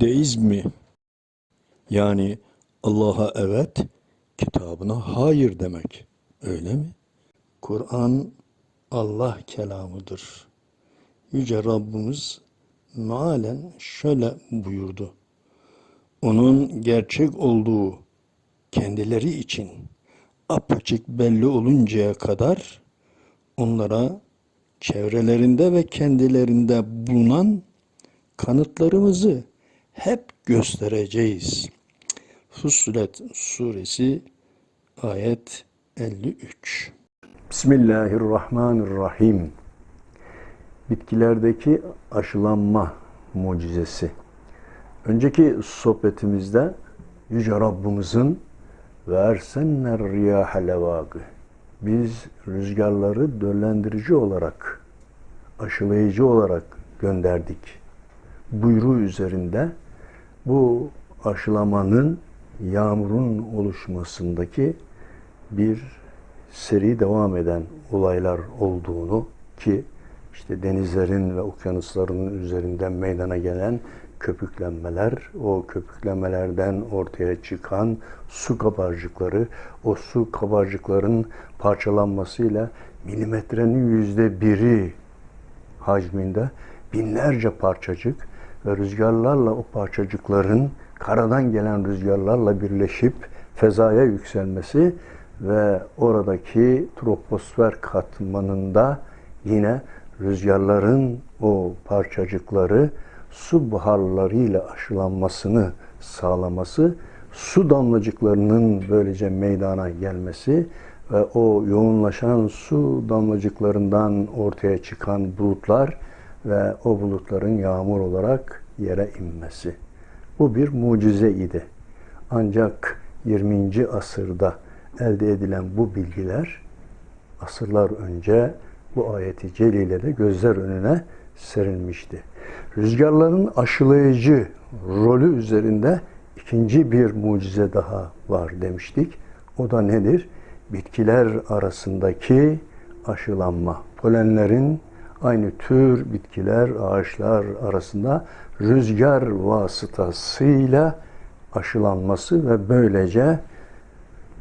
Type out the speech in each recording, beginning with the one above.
Deizmi yani Allah'a evet, kitabına hayır demek. Öyle mi? Kur'an Allah kelamıdır. Yüce Rabbimiz mealen şöyle buyurdu. Onun gerçek olduğu kendileri için apaçık belli oluncaya kadar onlara çevrelerinde ve kendilerinde bulunan kanıtlarımızı hep göstereceğiz. Fussilet suresi ayet 53. Bismillahirrahmanirrahim. Bitkilerdeki aşılanma mucizesi. Önceki sohbetimizde Yüce Rabbimizin ve ersenler riyahe levâgı. Biz rüzgarları döllendirici olarak, aşılayıcı olarak gönderdik. Buyruğu üzerinde bu aşılamanın yağmurun oluşmasındaki bir seri devam eden olaylar olduğunu ki işte denizlerin ve okyanusların üzerinden meydana gelen köpüklenmeler, o köpüklenmelerden ortaya çıkan su kabarcıkları, o su kabarcıkların parçalanmasıyla milimetrenin yüzde biri hacminde binlerce parçacık ve rüzgarlarla o parçacıkların karadan gelen rüzgarlarla birleşip fezaya yükselmesi ve oradaki troposfer katmanında yine rüzgarların o parçacıkları su buharlarıyla aşılanmasını sağlaması, su damlacıklarının böylece meydana gelmesi ve o yoğunlaşan su damlacıklarından ortaya çıkan bulutlar ve o bulutların yağmur olarak yere inmesi. Bu bir mucize idi. Ancak 20. asırda elde edilen bu bilgiler asırlar önce bu ayeti celilede gözler önüne serilmişti. Rüzgarların aşılayıcı rolü üzerinde ikinci bir mucize daha var demiştik. O da nedir? Bitkiler arasındaki aşılanma. Polenlerin aynı tür bitkiler, ağaçlar arasında rüzgar vasıtasıyla aşılanması ve böylece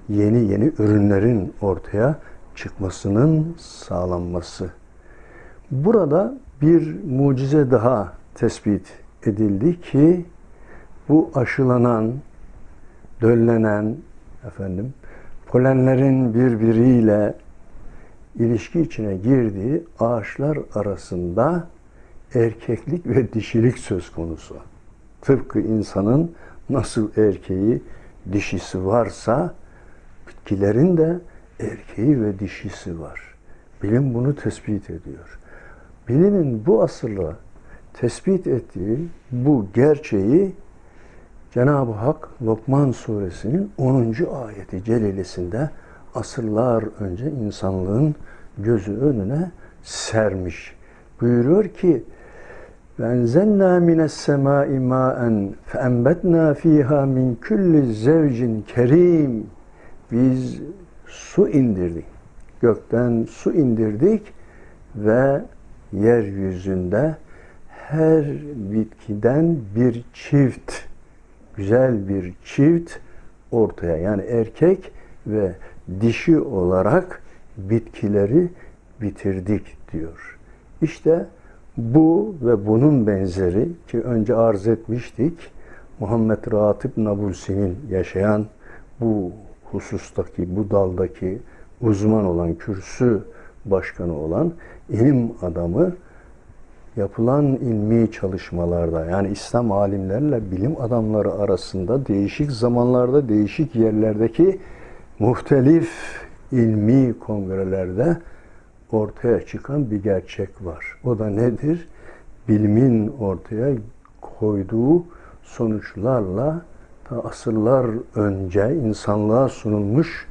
yeni yeni ürünlerin ortaya çıkmasının sağlanması. Burada bir mucize daha tespit edildi ki bu aşılanan, döllenen efendim polenlerin birbiriyle ilişki içine girdiği ağaçlar arasında erkeklik ve dişilik söz konusu. Tıpkı insanın nasıl erkeği, dişisi varsa bitkilerin de erkeği ve dişisi var. Bilim bunu tespit ediyor. Bilimin bu asırla tespit ettiği bu gerçeği Cenab-ı Hak Lokman suresinin 10. ayeti celilesinde asırlar önce insanlığın gözü önüne sermiş. Buyuruyor ki Benzenna mines semai ma'en feenbetna fiha min kulli zevcin kerim. Biz su indirdik. Gökten su indirdik ve yeryüzünde her bitkiden bir çift, güzel bir çift ortaya yani erkek ve dişi olarak bitkileri bitirdik diyor. İşte bu ve bunun benzeri ki önce arz etmiştik Muhammed Ratip Nabulsi'nin yaşayan bu husustaki, bu daldaki uzman olan, kürsü başkanı olan ilim adamı yapılan ilmi çalışmalarda yani İslam alimlerle bilim adamları arasında değişik zamanlarda değişik yerlerdeki muhtelif ilmi kongrelerde ortaya çıkan bir gerçek var. O da nedir? Bilimin ortaya koyduğu sonuçlarla ta asırlar önce insanlığa sunulmuş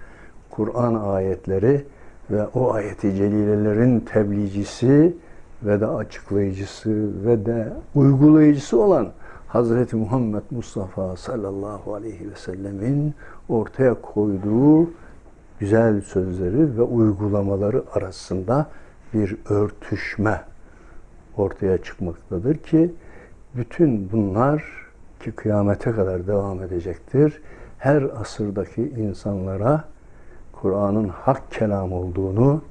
Kur'an ayetleri ve o ayeti celilelerin tebliğcisi ve de açıklayıcısı ve de uygulayıcısı olan Hazreti Muhammed Mustafa sallallahu aleyhi ve sellemin ortaya koyduğu güzel sözleri ve uygulamaları arasında bir örtüşme ortaya çıkmaktadır ki bütün bunlar ki kıyamete kadar devam edecektir. Her asırdaki insanlara Kur'an'ın hak kelam olduğunu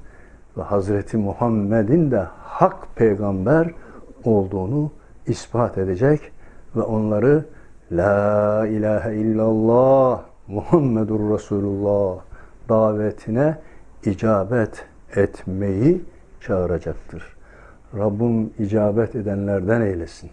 ve Hazreti Muhammed'in de hak peygamber olduğunu ispat edecek ve onları La ilahe illallah Muhammedur Resulullah davetine icabet etmeyi çağıracaktır. Rabbim icabet edenlerden eylesin.